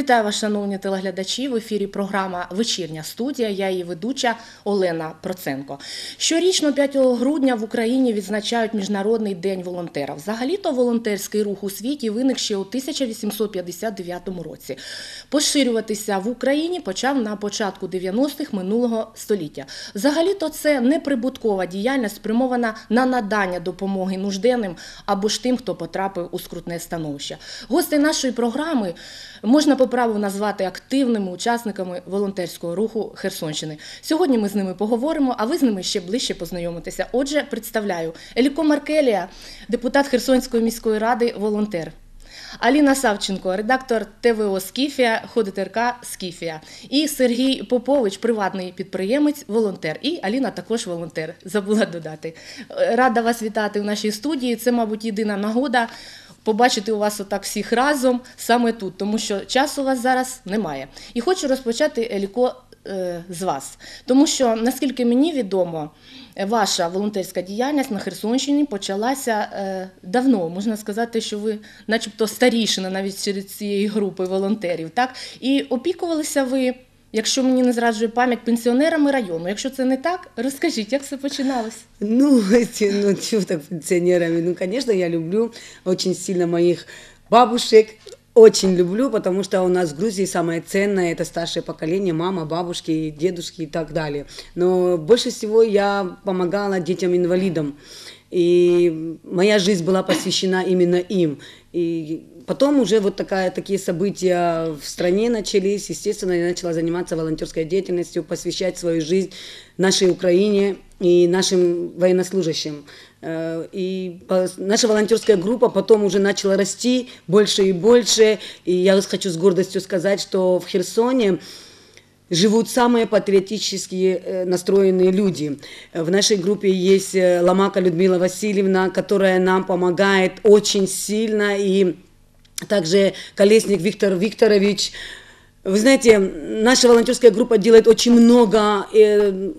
Вітаю вас, шановні телеглядачі. В ефірі програма Вечірня студія. Я її ведуча Олена Проценко. Щорічно 5 грудня в Україні відзначають Міжнародний день волонтера. Взагалі-то волонтерський рух у світі виник ще у 1859 році. Поширюватися в Україні почав на початку 90-х минулого століття. Взагалі-то це неприбуткова діяльність, спрямована на надання допомоги нужденним або ж тим, хто потрапив у скрутне становище. Гості нашої програми можна по праву назвати активними учасниками волонтерського руху Херсонщини. Сьогодні ми з ними поговоримо, а ви з ними ще ближче познайомитеся. Отже, представляю Еліко Маркелія, депутат Херсонської міської ради, волонтер. Аліна Савченко, редактор ТВО Скіфія, ходитерка Скіфія. І Сергій Попович, приватний підприємець, волонтер. І Аліна також волонтер. Забула додати. Рада вас вітати в нашій студії. Це, мабуть, єдина нагода побачити у вас отак всіх разом саме тут, тому що часу у вас зараз немає. І хочу розпочати Еліко е, з вас, тому що наскільки мені відомо, ваша волонтерська діяльність на Херсонщині почалася е, давно. Можна сказати, що ви, начебто, старішина навіть серед цієї групи волонтерів, так і опікувалися ви. Якщо мені не зраджує пам'ять пенсіонерами району, якщо це не так, розкажіть, як все починалось? Ну, эти, ну, чего так пенсионерами? Ну, конечно, я люблю очень сильно моих бабушек, очень люблю, потому что у нас в Грузии самое ценное это старшее поколение, мама, бабушки, дедушки и так далее. Но больше всего я помогала детям-инвалидам. И моя жизнь была посвящена именно им. И потом уже вот такая, такие события в стране начались. Естественно, я начала заниматься волонтерской деятельностью, посвящать свою жизнь нашей Украине и нашим военнослужащим. Э, И наша волонтерская группа потом уже начала расти больше и больше. И я хочу с гордостью сказать, что в Херсоне живут самые патриотически э, настроенные люди. В нашей группе есть э, Ломака Людмила Васильевна, которая нам помогает очень сильно, и также Колесник Виктор Викторович. Вы знаете, наша волонтерская группа делает очень много э,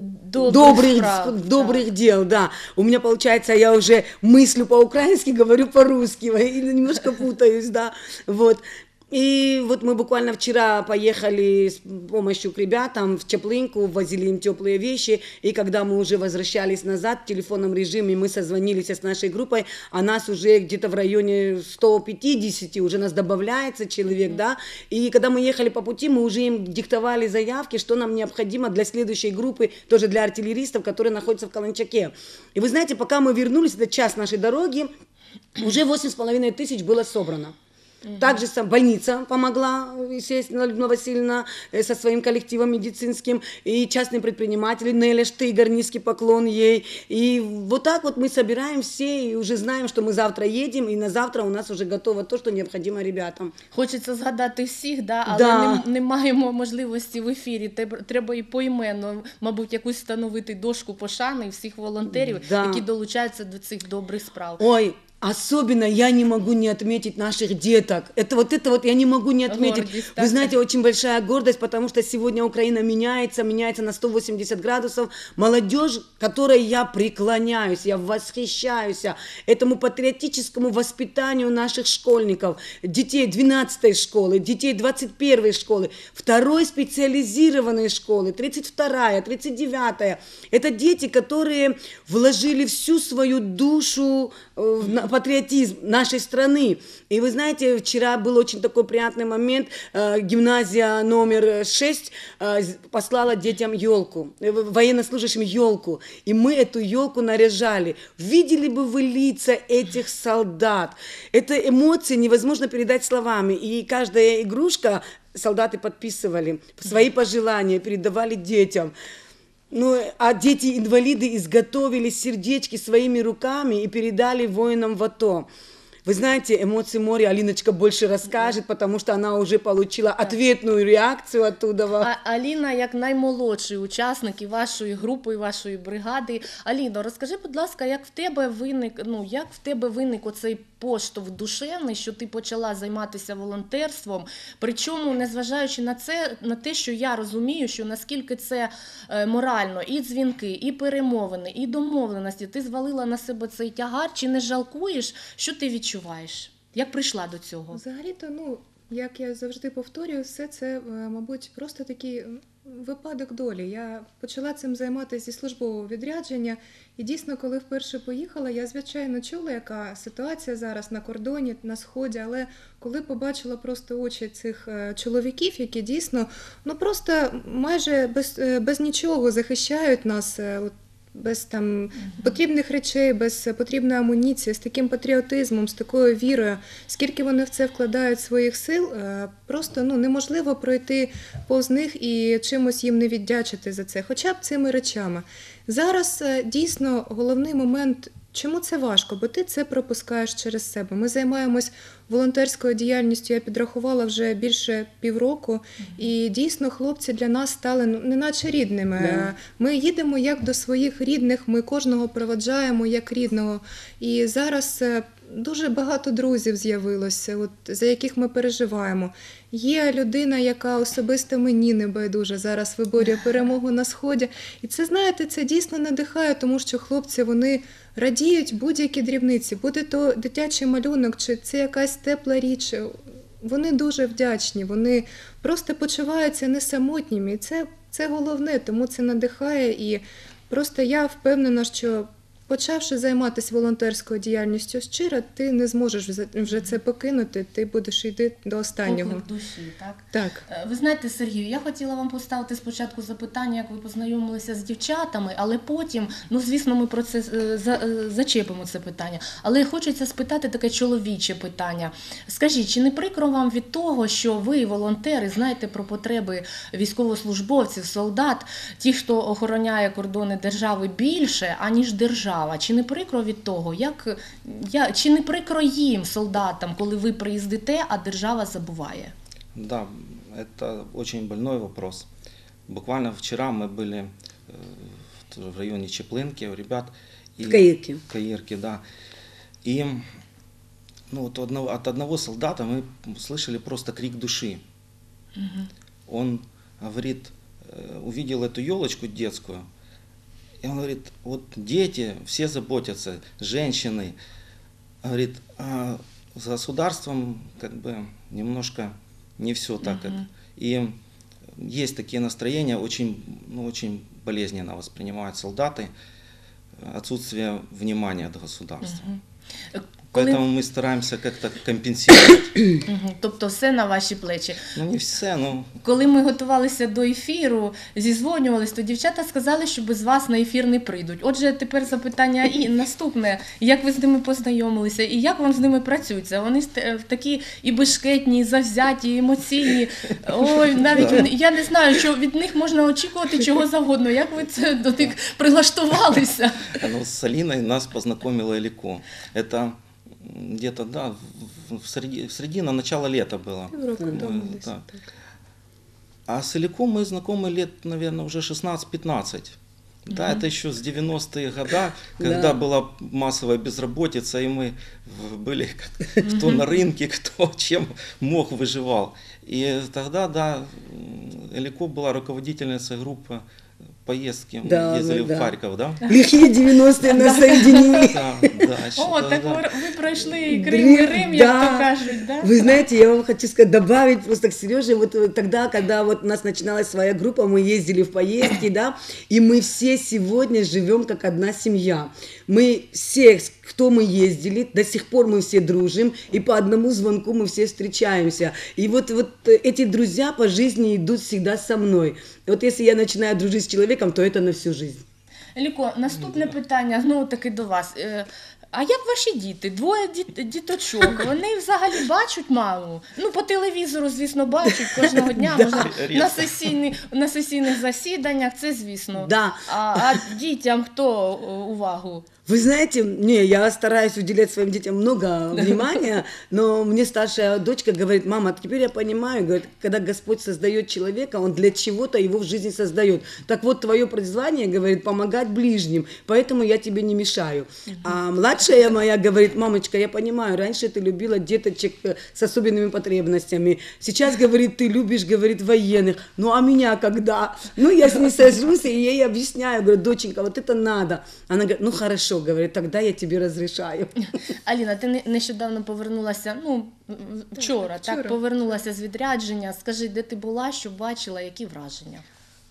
Добрых, добрых, справ, добрых да. дел, да. У меня получается, я уже мыслю по-украински, говорю по-русски, и немножко путаюсь, да, вот. И вот мы буквально вчера поехали с помощью к ребятам в Чаплынку, возили им теплые вещи, и когда мы уже возвращались назад в телефонном режиме, мы созвонились с нашей группой, а нас уже где-то в районе 150, уже нас добавляется человек, да, и когда мы ехали по пути, мы уже им диктовали заявки, что нам необходимо для следующей группы, тоже для артиллеристов, которые находятся в Каланчаке. И вы знаете, пока мы вернулись, это час нашей дороги, уже 8,5 тысяч было собрано. Также сам больница помогла, естественно, Людмила Васильевна э, со своим коллективом медицинским, и частные предприниматели, Неля Штыгар, низкий поклон ей. И вот так вот мы собираем все, и уже знаем, что мы завтра едем, и на завтра у нас уже готово то, что необходимо ребятам. Хочеться згадати всіх, да, але Да. не, не маємо можливості в ефірі. Теб- Треба і поіменно, мабуть, якусь встановити дошку пошани всіх волонтерів, Да. які долучаються до цих добрих справ. Ой, особенно я не могу не отметить наших деток. Это вот это вот я не могу не отметить. Гордость, Вы знаете, очень большая гордость, потому что сегодня Украина меняется, меняется на 180 градусов. Молодежь, которой я преклоняюсь, я восхищаюсь этому патриотическому воспитанию наших школьников, детей 12 школы, детей 21 школы, второй специализированной школы, 32 39 Это дети, которые вложили всю свою душу э, в патриотизм нашей страны. И вы знаете, вчера был очень такой приятный момент. Э, Гимназия номер 6 послала детям елку, военнослужащим елку. И мы эту елку наряжали. Видели бы вы лица этих солдат. Это эмоции невозможно передать словами. И каждая игрушка солдаты подписывали, свои пожелания передавали детям. Ну, а дети-инвалиды изготовили сердечки своими руками и передали воинам в АТО. Вы знаете, эмоции моря Алиночка больше расскажет, потому что она уже получила ответную реакцию оттуда. А, Аліна, як наймолодший учасник і вашої групи, і вашої бригади. Аліно, розкажи, будь ласка, як в тебе виник, ну як в тебе виник оцей поштовх душевний, що ти почала займатися волонтерством? Причому, незважаючи на це, на те, що я розумію, що наскільки це е, морально, і дзвінки, і перемовини, і домовленості, ти звалила на себе цей тягар, чи не жалкуєш, що ти відчуваєш? Як прийшла до цього? Взагалі-то, ну, як я завжди повторюю, все це, е, мабуть, просто такий випадок долі. Я почала цим займатися зі службового відрядження, і дійсно, коли вперше поїхала, я звичайно чула, яка ситуація зараз на кордоні, на сході. Але коли побачила просто очі цих е, чоловіків, які дійсно ну просто майже без, е, без нічого захищають нас. от, без там потрібних речей, без потрібної амуніції, з таким патріотизмом, з такою вірою, скільки вони в це вкладають своїх сил, е, просто ну неможливо пройти повз них і чимось їм не віддячити за це, хоча б цими речами. Зараз е, дійсно головний момент. Чому це важко? Бо ти це пропускаєш через себе. Ми займаємось волонтерською діяльністю. Я підрахувала вже більше півроку, і дійсно хлопці для нас стали ну, неначе рідними. Ми їдемо як до своїх рідних, ми кожного проведжаємо як рідного. І зараз е, дуже багато друзів з'явилося, от, за яких ми переживаємо. Є людина, яка особисто мені не байдуже зараз виборює перемогу на сході. І це знаєте, це дійсно надихає, тому що хлопці вони радіють будь-які дрібниці, буде то дитячий малюнок, чи це якась тепла річ. Вони дуже вдячні, вони просто почуваються не самотніми. І це, це головне, тому це надихає. І просто я впевнена, що почавши займатися волонтерською діяльністю щиро, ти не зможеш вже- це покинути, ти будеш йти до останнього. Поклик душі, так? Так. Е, Ви знаєте, Сергію, я хотіла вам поставити спочатку запитання, як ви познайомилися з дівчатами, але потім, ну звісно, ми про це е, е, зачепимо це питання. Але хочеться спитати таке чоловіче питання. Скажіть, чи не прикро вам від того, що ви, волонтери, знаєте про потреби військовослужбовців, солдат, ті, хто охороняє кордони держави більше, аніж держава? Чи не прикро від того, як я чи не прикро їм, солдатам, коли ви приїздите, а держава забуває? Да, это очень больной вопрос. Буквально вчера мы были э, в тоже в районе Чеплынки у ребят. И, В Каирке. Каирке, да. И ну, вот одного, от одного солдата мы слышали просто крик души. Он говорит, э, увидел эту елочку детскую, и он говорит, вот дети, все заботятся, женщины. Говорит, а с государством как бы немножко не все так. Это. И есть такие настроения, очень, ну, очень болезненно воспринимают солдаты отсутствие внимания от государства. Мгм. Е, Коли... Поэтому мы стараемся как-то компенсировать. Мгм. Тобто все на ваші плечі. Ну, не все, но Коли ми готувалися до ефіру, зізвонювались, то дівчата сказали, що без вас на ефір не прийдуть. Отже, тепер запитання і наступне: як ви з ними познайомилися, і як вам з ними працюється? Вони ст- е, такі і бешкетні, і завзяті, і емоційні. Ой, навіть вони- я не знаю, що від них можна очікувати чого завгодно. Як ви це до них прилаштувалися? ну, с Алиной нас познакомила Элико. Это м, где-то, да, в, в, среди- в середина, начало лета было. Півроку Э, тому десь. да. Так. А с Иликом мы знакомы лет, наверное, уже 16-15. Да, это еще с 90-е года, когда Да. была массовая безработица, и мы в- были как- кто на рынке, кто чем мог выживал. И тогда, да, м, Элико была руководительницей группы поездки. Мы Да, ездили ну в да. Харьков, да? Лихие 90-е нас соединили. Да, да, О, так і Крим, і Дрим, Рим, то кажуть, да? Вы знаете, я вам хочу сказать, добавить просто к Сереже, вот э, тогда, когда вот у нас начиналась своя группа, мы ездили в поездки, да, и мы все сегодня живем как одна семья. Мы все, кто мы ездили, до сих пор мы все дружим, и по одному звонку мы все встречаемся. И вот, вот э, эти друзья по жизни идут всегда со мной. И вот если я начинаю дружить с человеком, то это на всю жизнь. Еліко, наступне питання знову таки до вас. Е, А як ваші діти? Двоє діт- діточок. Вони взагалі бачать маму? Ну, по телевізору, звісно, бачать кожного дня, Да. може, на, Рідко. сесійні, на сесійних засіданнях, це звісно. Да. А, а дітям хто о, увагу? Вы знаете, не, я стараюсь уделять своим детям много внимания, но мне старшая дочка говорит, мама, теперь я понимаю, говорит, когда Господь создает человека, Он для чего-то его в жизни создает. Так вот, твое призвание, говорит, помогать ближним, поэтому я тебе не мешаю. А младшая моя говорит, мамочка, я понимаю, раньше ты любила деточек э, с особенными потребностями, сейчас, говорит, ты любишь, говорит, военных, ну а меня когда? Ну, я с ней сажусь и ей объясняю, говорю, доченька, вот это надо. Она говорит, ну хорошо, говорит, тогда я тебе разрешаю. Аліна, ти нещодавно повернулася, ну в- вчора, так, вчора. повернулася з відрядження. Скажи, де ти була, що бачила, які враження?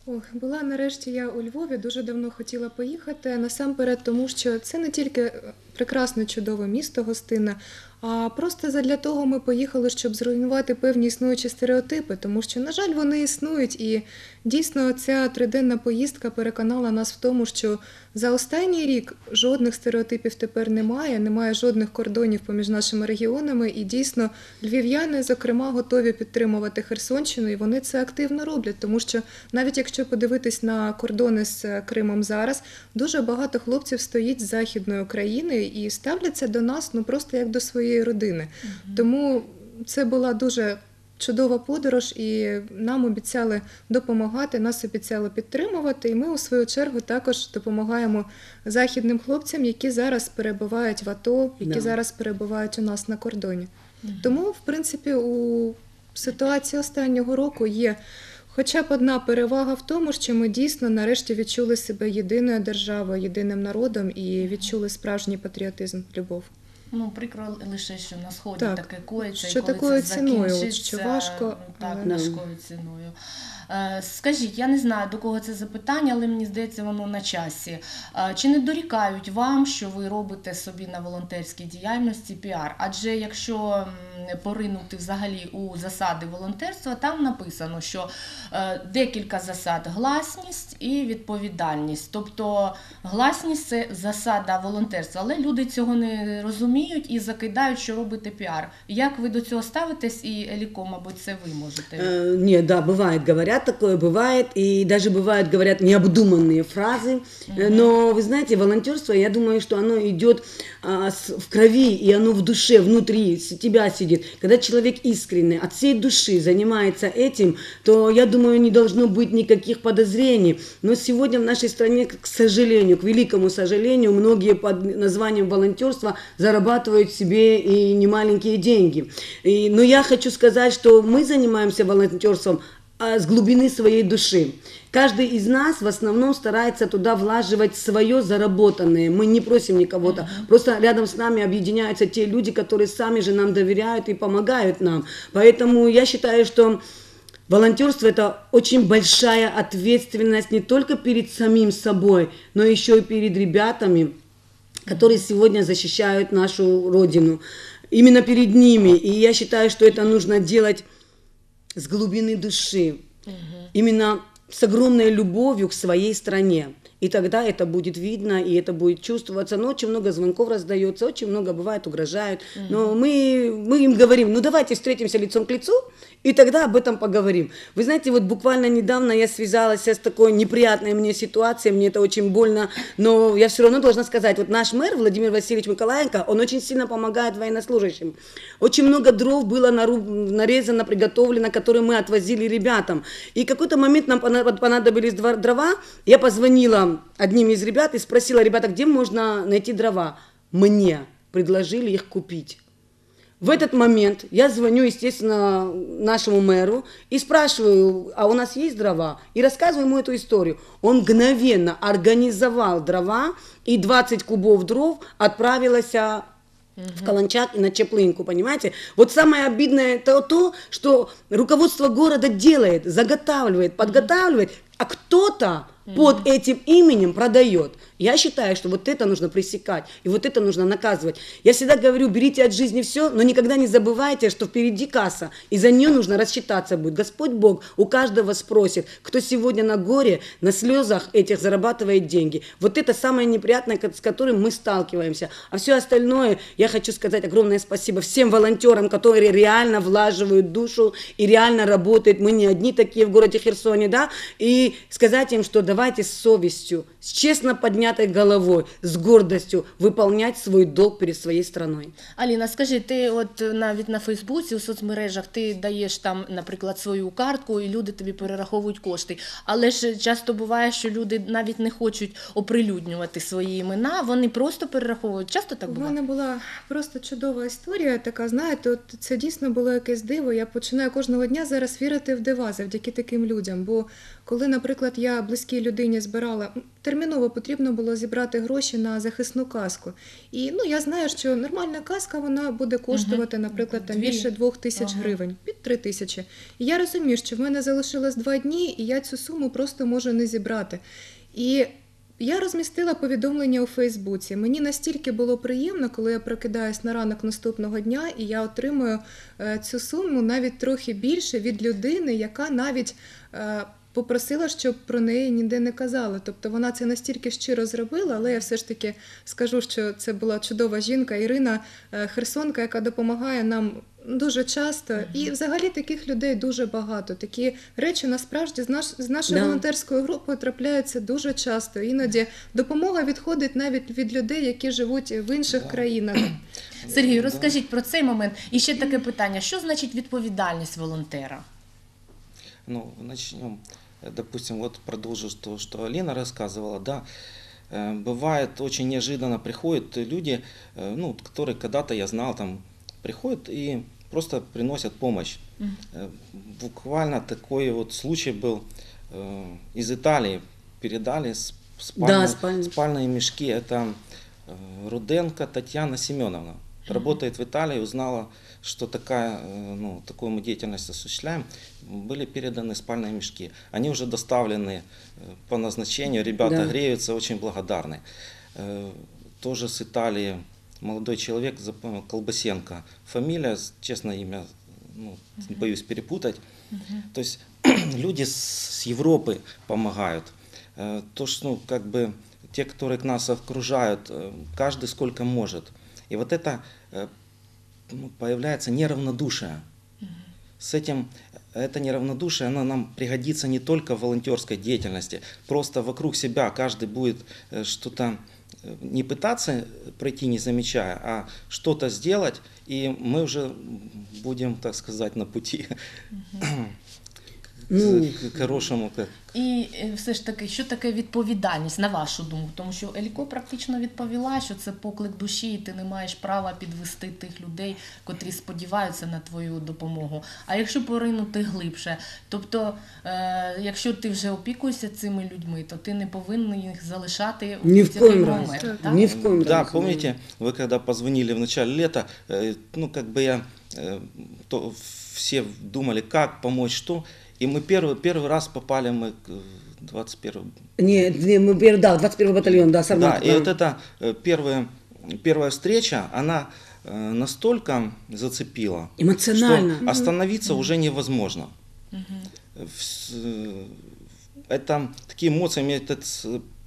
Ох, була нарешті я у Львові, дуже давно хотіла поїхати. Насамперед, тому що це не тільки прекрасне чудове місто гостинне, а просто задля того ми поїхали, щоб зруйнувати певні існуючі стереотипи, тому що, на жаль, вони існують. І дійсно ця триденна поїздка переконала нас в тому, що за останній рік жодних стереотипів тепер немає, немає жодних кордонів поміж нашими регіонами. І дійсно львів'яни, зокрема, готові підтримувати Херсонщину, і вони це активно роблять, тому що навіть якщо подивитись на кордони з е, Кримом зараз, дуже багато хлопців стоїть з західної України і ставляться до нас ну просто як до своєї родини. Тому це була дуже чудова подорож, і нам обіцяли допомагати, нас обіцяли підтримувати. І ми у свою чергу також допомагаємо західним хлопцям, які зараз перебувають в АТО, які Да. зараз перебувають у нас на кордоні. Тому, в принципі, у ситуації останнього року є хоча б одна перевага в тому, що ми дійсно нарешті відчули себе єдиною державою, єдиним народом і відчули справжній патріотизм, любов. Ну, прикро лише, що на сході Так, таке коїться, що і коли такою це ціною, закінчиться, що важко, так, але- важкою ціною. Е, Скажіть, я не знаю до кого це запитання, але мені здається, воно на часі. Е, Чи не дорікають вам, що ви робите собі на волонтерській діяльності піар? Адже якщо поринути взагалі у засади волонтерства, там написано, що е, декілька засад гласність і відповідальність. Тобто гласність це засада волонтерства, але люди цього не розуміють і закидають, що робите піар. Як ви до цього ставитесь, і Еліко, мабуть, це ви можете. Нет, да, бывает, такое, бывает, и даже бывает, говорят необдуманные фразы. Э, Но вы знаете, волонтерство, я думаю, что оно идет а, с- в крови, и оно в душе, внутри, с тебя сидит. Когда человек искренне, от всей души занимается этим, то, я думаю, не должно быть никаких подозрений. Но сегодня в нашей стране, к сожалению, к великому сожалению, многие под названием волонтерства зарабатывают себе и немаленькие деньги. И, но я хочу сказать, что мы занимаемся волонтерством с глубины своей души. Каждый из нас в основном старается туда влаживать свое заработанное. Мы не просим никого-то. Просто рядом с нами объединяются те люди, которые сами же нам доверяют и помогают нам. Поэтому я считаю, что волонтерство это очень большая ответственность не только перед самим собой, но еще и перед ребятами, которые сегодня защищают нашу родину. Именно перед ними. И я считаю, что это нужно делать с глубины души, именно с огромной любовью к своей стране. И тогда это будет видно, и это будет чувствоваться. Но очень много звонков раздается, очень много бывает, угрожают. Но мы, мы им говорим, ну давайте встретимся лицом к лицу, и тогда об этом поговорим. Вы знаете, вот буквально недавно я связалась с такой неприятной мне ситуацией, мне это очень больно, но я все равно должна сказать, вот наш мэр Владимир Васильевич Николаенко, он очень сильно помогает военнослужащим. Очень много дров было наруб- нарезано, приготовлено, которые мы отвозили ребятам. И в какой-то момент нам пона- понадобились дрова, я позвонила одним из ребят и спросила, ребята, где можно найти дрова? Мне предложили их купить. В этот момент я звоню, естественно, нашему мэру и спрашиваю, а у нас есть дрова? И рассказываю ему эту историю. Он мгновенно организовал дрова, и 20 кубов дров отправилось а, в Каланчак и на Чеплынку, понимаете? Вот самое обидное это то, что руководство города делает, заготавливает, подготавливает, а кто-то под этим именем продает. Я считаю, что вот это нужно пресекать, и вот это нужно наказывать. Я всегда говорю, берите от жизни все, но никогда не забывайте, что впереди касса, и за нее нужно рассчитаться будет. Господь Бог у каждого спросит, кто сегодня на горе, на слезах этих зарабатывает деньги. Вот это самое неприятное, с которым мы сталкиваемся. А все остальное, я хочу сказать огромное спасибо всем волонтерам, которые реально влаживают душу и реально работают. Мы не одни такие в городе Херсоне, да, и сказать им, что давайте с совестью, с честно поднятой головой, с гордостью выполнять свой долг перед своей страной. Аліна, скажи, ти от навіть на Фейсбуці, у соцмережах, ти даєш там, наприклад, свою картку, і люди тобі перераховують кошти. Але ж часто буває, що люди навіть не хочуть оприлюднювати свої імена, вони просто перераховують. Часто так У мене була просто чудова історія, така, знаєте, от це дійсно було якесь диво. Я починаю кожного дня зараз вірити в дива завдяки таким людям. Бо коли, наприклад, я близькій людині збирала, терміново потрібно було зібрати гроші на захисну каску. І ну я знаю, що нормальна каска вона буде коштувати, наприклад, там більше двох тисяч Ага. гривень, під три тисячі. І я розумію, що в мене залишилось два дні, і я цю суму просто можу не зібрати. І я розмістила повідомлення у Фейсбуці. Мені настільки було приємно, коли я прокидаюсь на ранок наступного дня, і я отримую е, цю суму навіть трохи більше від людини, яка навіть е, попросила, щоб про неї ніде не казали. Тобто вона це настільки щиро зробила, але я все ж таки скажу, що це була чудова жінка Ірина е, Херсонка, яка допомагає нам. Дуже часто, і взагалі таких людей дуже багато. Такі речі насправді з, наш, з нашою Да. волонтерською групою трапляються дуже часто. Іноді допомога відходить навіть від людей, які живуть в інших країнах. Сергій, розкажіть про цей момент. І ще таке питання: що значить відповідальність волонтера? Ну, начнем. Э, Допустим, вот продолжу то, что Алина рассказывала, да. Э, Бывает очень неожиданно приходят люди, э, ну, которые когда-то я знал, там, приходят и просто приносят помощь. Э, Буквально такой вот случай был из Италии. Передали спальные, спальные. спальные мешки. Это Руденко Татьяна Семеновна. Работает в Италии, узнала, что такая, э, ну, такую мы деятельность осуществляем. Были переданы спальные мешки. Они уже доставлены э, по назначению. Ребята Да. греются, очень благодарны. Э, Тоже с Италии молодой человек, запомнил, Колбасенко. Фамилия, честно, имя, ну, боюсь перепутать. То есть люди с Европы помогают. То, что, ну, как бы, те, которые к нас окружают, каждый сколько может. И вот это э, ну, появляется неравнодушие. С этим это неравнодушие, оно нам пригодится не только в волонтерской деятельности. Просто вокруг себя каждый будет э, что-то э, не пытаться пройти не замечая, а что-то сделать, и мы уже будем, так сказать, на пути Ну, к, к хорошему. К... І е, все ж таки, що таке відповідальність, на вашу думку? Тому що Еліко практично відповіла, що це поклик душі, і ти не маєш права підвести тих людей, котрі сподіваються на твою допомогу. А якщо поринути глибше, тобто, е, якщо ти вже опікуєшся цими людьми, то ти не повинен їх залишати Ні в будь-який коїм разі. момент. Так. так? Ни в коем Да, разе. помните, вы когда позвонили в начале лета, э, ну как бы я, э, то все думали, как помочь, что, и мы первый, первый раз попали мы к 21 Не, не, мы, пер- да, 21 батальон, да, Да, Сармат. и вот эта э, первая, первая встреча, она э, настолько зацепила, Эмоционально. что остановиться уже невозможно. Э, Это такие эмоции, мне этот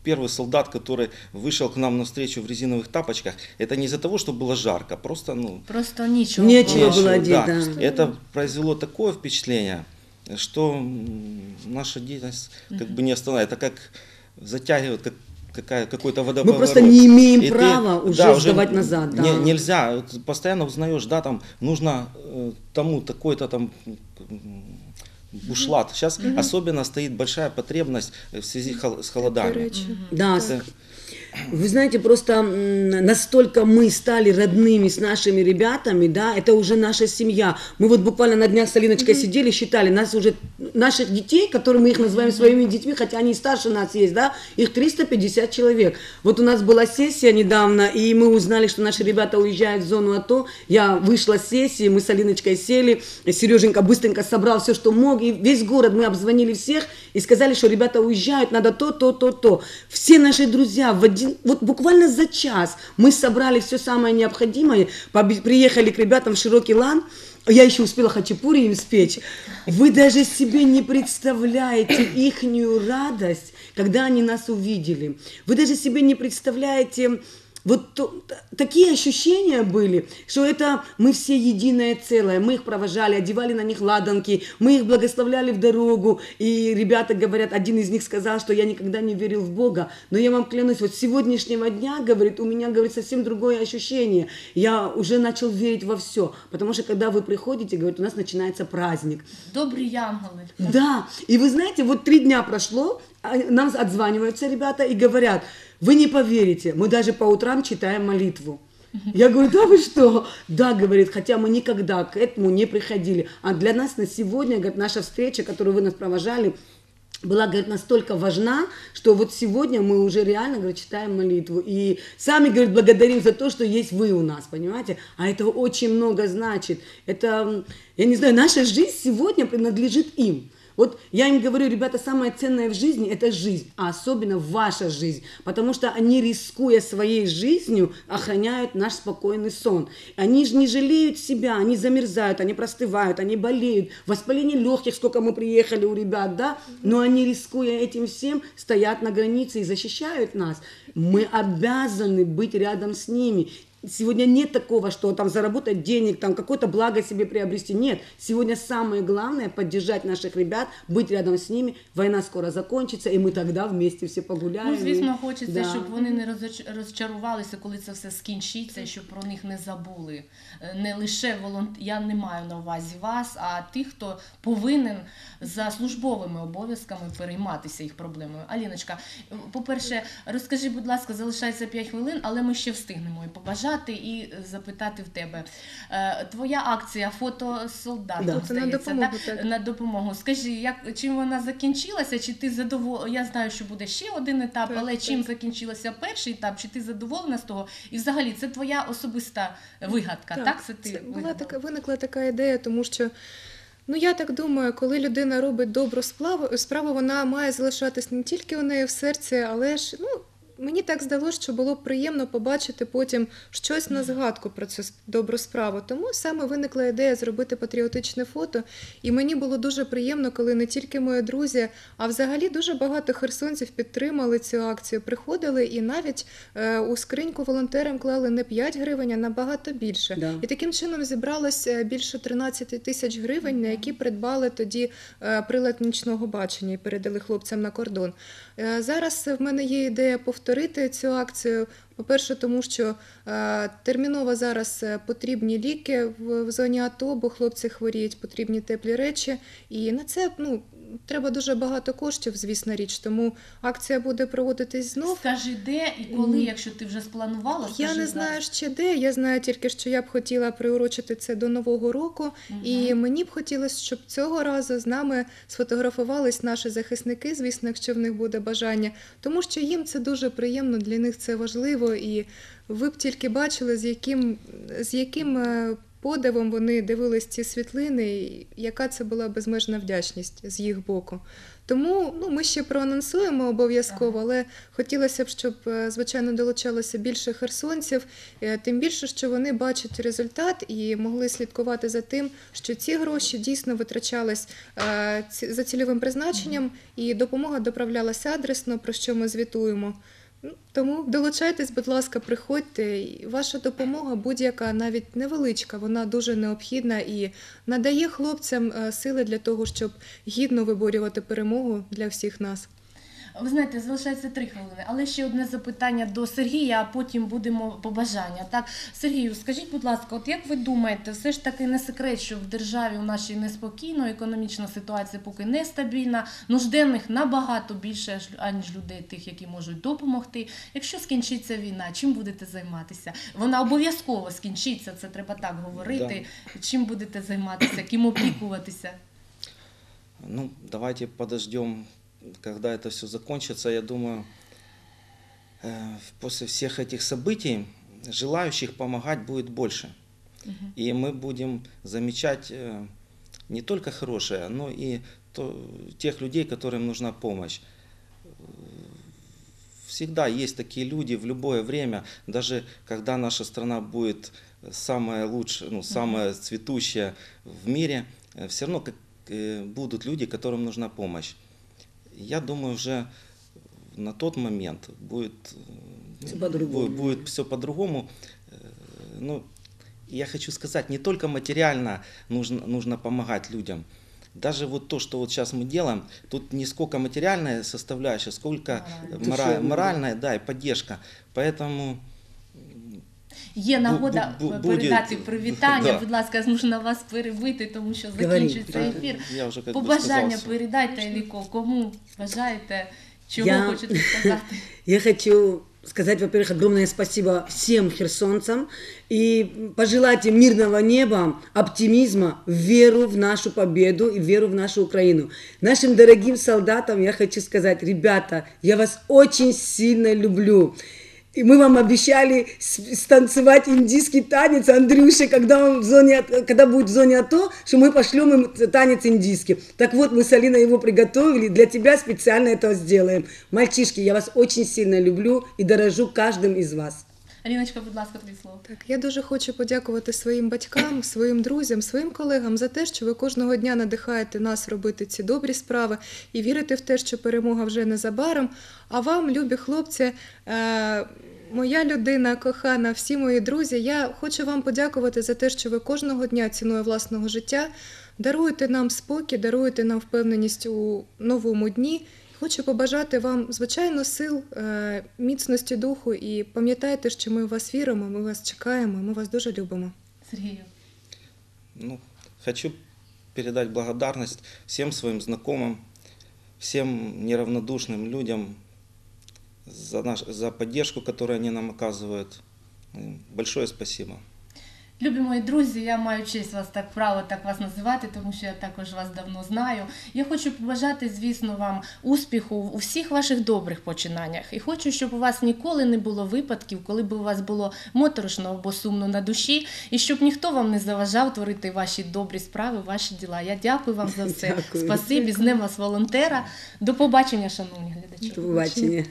первый солдат, который вышел к нам навстречу в резиновых тапочках, это не из-за того, что было жарко, просто, ну, Просто. Нічого було. было нечего, одеть, да. Это произвело такое впечатление, что м, наша деятельность как бы не останавливает, это как затягивает как какая, какой-то водоворот. Мы просто не имеем И ты- права уже да, сдавать назад. Да. не- нельзя, вот постоянно узнаешь, да, там нужно э, тому такой-то там м, бушлат. Сейчас особенно стоит большая потребность э, в связи хол- с холодами. Речі. Да, Это- с- Вы знаете, просто настолько мы стали родными с нашими ребятами, да, это уже наша семья. Мы вот буквально на днях с Алиночкой сидели, считали, нас уже, наших детей, которые мы их называем своими детьми, хотя они и старше нас есть, да, их 350 человек. Вот у нас была сессия недавно, и мы узнали, что наши ребята уезжают в зону АТО. Я вышла с сессии, мы с Алиночкой сели, Сереженька быстренько собрал все, что мог, и весь город мы обзвонили всех и сказали, что ребята уезжают, надо то, то, то, то. Все наши друзья в один, вот буквально за час мы собрали все самое необходимое, приехали к ребятам в Широкий Лан, я еще успела хачапури им спечь. Вы даже себе не представляете ихнюю радость, когда они нас увидели. Вы даже себе не представляете вот то- такие ощущения были, что это мы все единое целое. Мы их провожали, одевали на них ладанки, мы их благословляли в дорогу. И ребята говорят, один из них сказал, что я никогда не верил в Бога, но я вам клянусь, вот с сегодняшнего дня, говорит, у меня, говорит, совсем другое ощущение. Я уже начал верить во все, потому что когда вы приходите, говорит, у нас начинается праздник. Добрі янголи. Да, и вы знаете, вот три дня прошло, а нам отзваниваются ребята и говорят, вы не поверите, мы даже по утрам читаем молитву. Я говорю, да вы что? Да, говорит, хотя мы никогда к этому не приходили. А для нас на сегодня, говорит, наша встреча, которую вы нас провожали, была, говорит, настолько важна, что вот сегодня мы уже реально, говорит, читаем молитву. И сами, говорит, благодарим за то, что есть вы у нас, понимаете? А этого очень много значит. Это, я не знаю, наша жизнь сегодня принадлежит им. Вот я им говорю, ребята, самое ценное в жизни – это жизнь, а особенно ваша жизнь, потому что они, рискуя своей жизнью, охраняют наш спокойный сон. Они же не жалеют себя, они замерзают, они простывают, они болеют, воспаление легких, сколько мы приехали у ребят, да, но они, рискуя этим всем, стоят на границе и защищают нас. Мы обязаны быть рядом с ними. Сегодня нет такого, что там заработать денег, там какое-то благо себе приобрести. Нет. Сегодня самое главное поддержать наших ребят, быть рядом с ними. Война скоро закончится, и мы тогда вместе все погуляем. Ну, звісно, хочеться, Да. щоб вони не розчарувалися, коли це все скінчиться, щоб про них не забули. Е, Не лише волонт... я не маю на увазі вас, а тих, хто повинен за службовими обов'язками перейматися їх проблемою. Аліночка, по-перше, розкажи, будь ласка, залишається 5 хвилин, але ми ще встигнемо і побажати, і запитати в тебе. Е, Твоя акція фото солдата. Да. Тобто на допомогу, так. на допомогу. Скажи, як чим вона закінчилася? Чи ти задоволена? Я знаю, що буде ще один етап, Так, але так. чим закінчився перший етап? Чи ти задоволена з того? І взагалі це твоя особиста вигадка, так? Це ти це була така, виникла така ідея, тому що. Ну, я так думаю, коли людина робить добру справу, справу вона має залишатись не тільки у неї в серці, але ж ну, мені так здалося, що було приємно побачити потім щось на згадку про цю добру справу. Тому саме виникла ідея зробити патріотичне фото. І мені було дуже приємно, коли не тільки мої друзі, а взагалі дуже багато херсонців підтримали цю акцію, приходили і навіть е, у скриньку волонтерам клали не 5 гривень, а набагато більше. Да. І таким чином зібралось е, більше 13 тисяч гривень, на які придбали тоді е, прилад нічного бачення і передали хлопцям на кордон. Е, Зараз в мене є ідея повторити цю акцію. По-перше, тому що е, терміново зараз е, потрібні ліки в зоні АТО, бо хлопці хворіють, потрібні теплі речі. І на це ну, треба дуже багато коштів, звісно річ. Тому акція буде проводитись знов. Скажи, де і коли, якщо ти вже спланувала, Я скажи не зараз. знаю ще де. Я знаю тільки, що я б хотіла приурочити це до нового року, і мені б хотілося, щоб цього разу з нами сфотографувались наші захисники, звісно, якщо в них буде бажання, тому що їм це дуже приємно, для них це важливо, і ви б тільки бачили, з яким з яким. Подивом вони дивились ці світлини, і яка це була безмежна вдячність з їх боку. Тому ну, ми ще проанонсуємо обов'язково, але хотілося б, щоб, е, звичайно, долучалося більше херсонців, е, тим більше, що вони бачать результат і могли слідкувати за тим, що ці гроші дійсно витрачались е, за цільовим призначенням, і допомога доправлялася адресно, про що ми звітуємо. Тому долучайтесь, будь ласка, приходьте. Ваша допомога, будь-яка, навіть невеличка, вона дуже необхідна і надає хлопцям е, сили для того, щоб гідно виборювати перемогу для всіх нас. Ви знаєте, залишається три хвилини, але ще одне запитання до Сергія, а потім будемо побажання. Так, Сергію, скажіть, будь ласка, от як ви думаєте, все ж таки не секрет, що в державі у нашій неспокійно, економічна ситуація поки нестабільна, нужденних набагато більше аніж людей, тих, які можуть допомогти. Якщо скінчиться війна, чим будете займатися? Вона обов'язково скінчиться, це треба так говорити. Чим будете займатися, ким опікуватися? Ну, давайте подождем, когда это все закончится. Я думаю, э, после всех этих событий желающих помогать будет больше. И мы будем замечать э, не только хорошее, но и то- тех людей, которым нужна помощь. Всегда есть такие люди в любое время, даже когда наша страна будет самая лучшая, ну, самая цветущая в мире, все равно как, э, будут люди, которым нужна помощь. Я думаю, уже на тот момент будет, Всё по-другому. будет, будет все по-другому. Э, Ну, я хочу сказать, не только материально нужно, нужно помогать людям. Даже вот то, что вот сейчас мы делаем, тут не сколько материальная составляющая, сколько Моральная. мора- моральная, да, и поддержка. Поэтому Є Бу- нагода бу- бу- передати буде. привітання. Да. Будь ласка, я змушена вас перебити, тому що Говори. закінчується Да. ефір. я уже как бы Побажання сказал всё. передайте Еліко, кому бажаєте, чого Я- хочете сказати. Я хочу сказать, во-первых, огромное спасибо всем херсонцам и пожелать им мирного неба, оптимизма, веру в нашу победу и веру в нашу Украину. Нашим дорогим солдатам я хочу сказать, ребята, я вас очень сильно люблю. И мы вам обещали станцевать индийский танец Андрюше, когда, он в зоне, АТО- когда будет в зоне АТО, что мы пошлем им танец индийский. Так вот, мы с Алиной его приготовили, для тебя специально это сделаем. Мальчишки, я вас очень сильно люблю и дорожу каждым из вас. Аліночка, будь ласка, тобі слово. Так, я дуже хочу подякувати своїм батькам, своїм друзям, своїм колегам за те, що ви кожного дня надихаєте нас робити ці добрі справи і вірите в те, що перемога вже незабаром. А вам, любі хлопці, е, моя людина кохана, всі мої друзі, я хочу вам подякувати за те, що ви кожного дня ціною власного життя даруєте нам спокій, даруєте нам впевненість у новому дні. Хочу побажати вам, звичайно, сил, е, міцності духу і пам'ятайте, що ми в вас віримо, ми вас чекаємо, ми вас дуже любимо. Сергію. Ну, хочу передать благодарность всем своим знакомым, всем неравнодушным людям за, наш, за поддержку, которую они нам оказывают. Им Большое спасибо. Любі мої друзі, я маю честь вас так право так вас називати, тому що я також вас давно знаю. Я хочу побажати, звісно, вам успіху у всіх ваших добрих починаннях. І хочу, щоб у вас ніколи не було випадків, коли б у вас було моторошно або сумно на душі, і щоб ніхто вам не заважав творити ваші добрі справи, ваші діла. Я дякую вам за все. Дякую. Спасибі, з Днем вас волонтера. До побачення, шановні глядачі. До побачення.